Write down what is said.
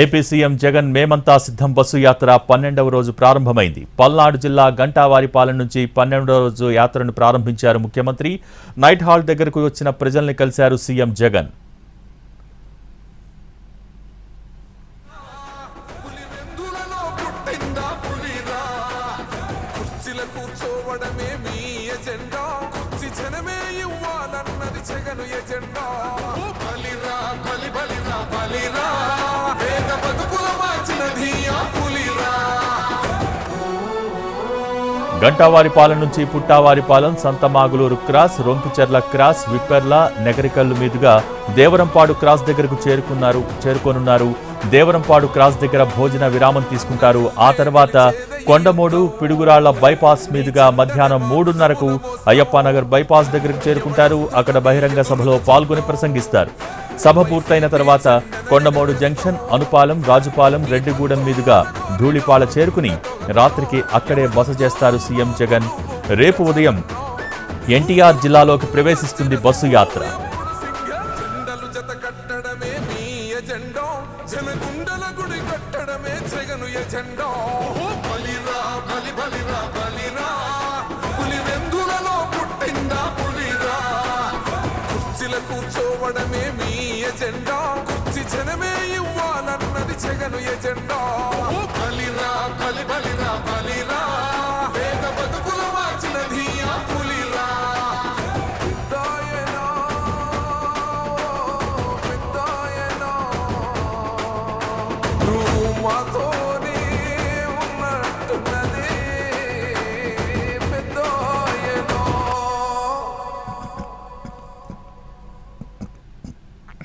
AP CM Jagan మేమంతా సిద్ధం bus యాత్ర పన్నెండవ రోజు ప్రారంభమైంది. పల్నాడు జిల్లా గంటావారిపాలెం నుంచి పన్నెండవ రోజు యాత్రను ప్రారంభించారు ముఖ్యమంత్రి. నైట్ హాల్ దగ్గరకు వచ్చిన ప్రజల్ని కలిశారు సీఎం జగన్. పులివెందులలో ఎజెండా. గంటావారిపాలెం నుంచి పుట్టావారిపాలెం సంతమాగులూరు క్రాస్ రొంపిచెర్ల క్రాస్ విప్పెర్ల నెగరికల్లు మీదుగా దేవరంపాడు క్రాస్ దగ్గరకు చేరుకున్నారు చేరుకోనున్నారు. దేవరంపాడు క్రాస్ దగ్గర భోజన విరామం తీసుకుంటారు. ఆ తర్వాత కొండమూడు పిడుగురాళ్ళ బైపాస్ మీదుగా మధ్యాహ్నం మూడున్నరకు అయ్యప్పనగర్ బైపాస్ దగ్గరకు చేరుకుంటారు. అక్కడ బహిరంగ సభలో పాల్గొని ప్రసంగిస్తారు. సభ పూర్తయిన తర్వాత కొండమూడు జంక్షన్ అనుపాలం రాజుపాలెం రెడ్డిగూడెం మీదుగా ధూళిపాల చేరుకుని రాత్రికి అక్కడే బస చేస్తారు సీఎం జగన్. రేపు ఉదయం ఎన్టీఆర్ జిల్లాలోకి ప్రవేశిస్తుంది బస్సు యాత్ర. కూర్చోవడమే మీ ఎజెండా? కుర్చీ జనమే ఇవ్వాలన్నది జగను ఎజెండా. ఓ బలిరా బలి బలిరా బలిరా. వేద బతుకులు మార్చినది ఆ పులిరా. పెద్దాయనా